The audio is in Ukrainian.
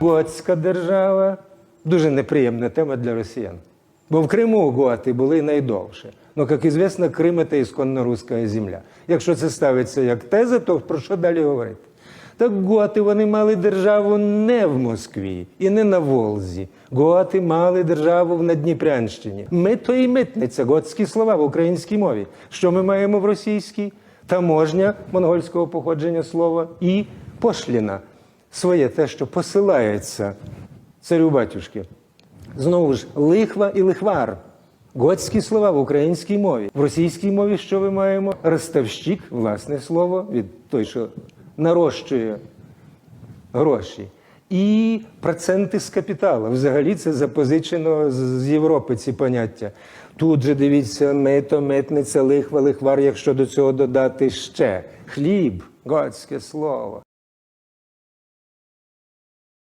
Готська держава дуже неприємна тема для росіян. Бо в Криму готи були найдовше. Ну, як звісно, Крим це ісконно руська земля. Якщо це ставиться як теза, то про що далі говорити? Так готи вони мали державу не в Москві і не на Волзі. Готи мали державу в Надніпрянщині. Мито і митниця готські слова в українській мові. Що ми маємо в російській? Таможня монгольського походження слова і пошліна. Своє те, що посилається царю батюшки. Знову ж, лихва і лихвар. Готські слова в українській мові. В російській мові що ми маємо? Ростовщик, власне слово, від той, що нарощує гроші. І проценти з капіталу. Взагалі це запозичено з- Європи ці поняття. Тут же дивіться, мито, митниця, лихва, лихвар, якщо до цього додати ще хліб, готське слово.